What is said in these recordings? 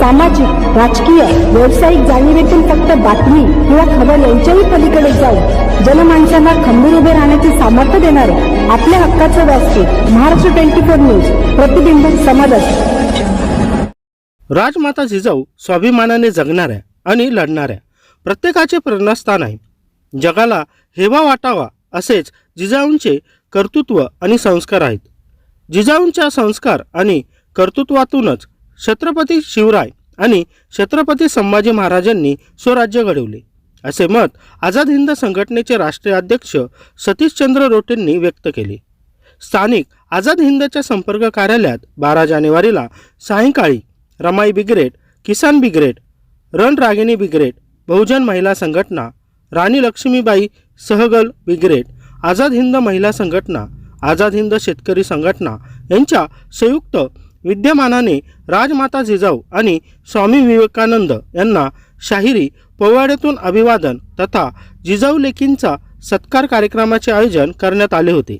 सामाजिक राजकीय व्यावसायिक जाणीवेतून फक्त बातमी किंवा खबर यांच्याही पलीकडे जाऊन जनमानसांना खंबीर उभे राहण्याचे सामर्थ्य देणारे आपल्या हक्काचं व्यासपीठ महाराष्ट्र ट्वेंटी फोर न्यूज प्रतिबिंब समाजात राजमाता जिजाऊ स्वाभिमानाने जगणाऱ्या आणि लढणाऱ्या प्रत्येकाचे प्रेरणास्थान आहे जगाला हेवा वाटावा असेच जिजाऊंचे कर्तृत्व आणि संस्कार आहेत. जिजाऊंच्या संस्कार आणि कर्तृत्वातूनच छत्रपती शिवराय आणि छत्रपती संभाजी महाराजांनी स्वराज्य घडवले. असे मत आझाद हिंद संघटनेचे राष्ट्रीय अध्यक्ष सतीशचंद्र रोटेंनी व्यक्त केले. स्थानिक आझाद हिंदच्या संपर्क कार्यालयात बारा जानेवारीला सायंकाळी Ramai brigade Kisan brigade Ranragini brigade बहुजन महिला संघटना राणी लक्ष्मीबाई सहगल बिग्रेड आझाद हिंद महिला संघटना आझाद हिंद शेतकरी संघटना यांच्या संयुक्त विद्यमानाने राजमाता जिजाऊ आणि स्वामी विवेकानंद यांना शाहिरी पोवाड्यातून अभिवादन तथा जिजाऊ लेखींचा सत्कार कार्यक्रमाचे आयोजन करण्यात आले होते.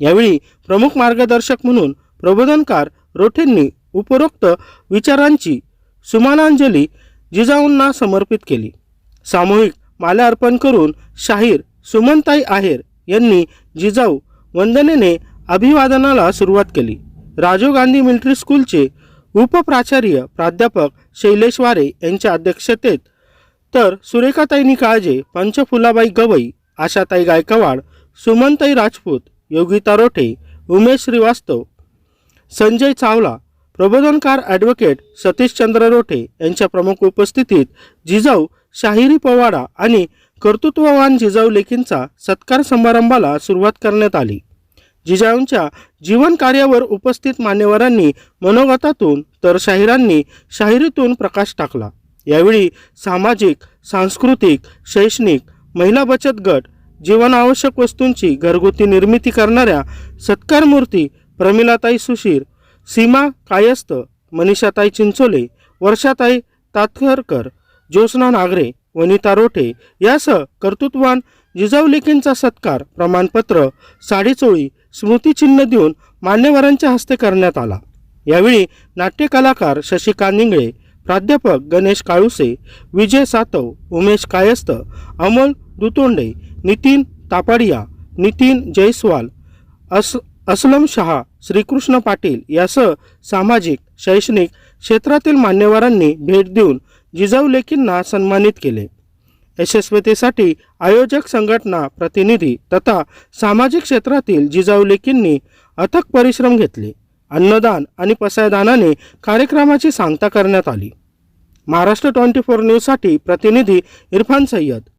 यावेळी प्रमुख मार्गदर्शक म्हणून प्रबोधनकार रोठेंनी उपरोक्त विचारांची सुमानांजली जिजाऊंना समर्पित केली. सामूहिक माल्या अर्पण करून शाहीर सुमनताई आहेर यांनी जिजाऊ वंदनेने अभिवादनाला सुरुवात केली. राजीव गांधी मिलिटरी स्कूलचे उपप्राचार्य प्राध्यापक शैलेश वारे यांच्या अध्यक्षतेत. तर सुरेखाताईनी काळजे पंचफुलाबाई गवई आशाताई गायकवाड सुमनताई राजपूत योगिता रोठे उमेश श्रीवास्तव संजय चावला प्रबोधनकार ॲडव्होकेट सतीशचंद्र रोठे यांच्या प्रमुख उपस्थितीत जिजाऊ शाहिरी पोवाडा आणि कर्तृत्ववान जिजाऊ लेखींचा सत्कार समारंभाला सुरुवात करण्यात आली. जिजाऊंच्या जीवन कार्यावर उपस्थित मान्यवरांनी मनोगतातून तर शाहिरांनी शाहिरीतून प्रकाश टाकला. यावेळी सामाजिक सांस्कृतिक शैक्षणिक महिला बचत गट जीवनावश्यक वस्तूंची घरगुती निर्मिती करणाऱ्या सत्कार मूर्ती प्रमिलाताई सुशीर सीमा कायस्थ मनीषाताई चिंचोले वर्षाताई तातखरकर ज्योत्स्ना नागरे वनिता रोठे यासह कर्तृत्वान जिजाऊलेखींचा सत्कार प्रमाणपत्र साडीचोळी स्मृतिचिन्ह देऊन मान्यवरांच्या हस्ते करण्यात आला. यावेळी नाट्यकलाकार शशिकांत निंगळे प्राध्यापक गणेश काळुसे विजय सातव उमेश कायस्थ अमोल दुतोंडे नितीन तापाडिया नितीन जयस्वाल अस असलम शहा श्रीकृष्ण पाटील यासह सामाजिक शैक्षणिक क्षेत्रातील मान्यवरांनी भेट देऊन जिजाऊ लेकींना सन्मानित केले. यशस्वीतेसाठी आयोजक संघटना प्रतिनिधी तथा सामाजिक क्षेत्रातील जिजाऊ लेकींनी अथक परिश्रम घेतले. अन्नदान आणि पसायदानाने कार्यक्रमाची सांगता करण्यात आली. महाराष्ट्र ट्वेंटी फोर न्यूजसाठी प्रतिनिधी इरफान सय्यद.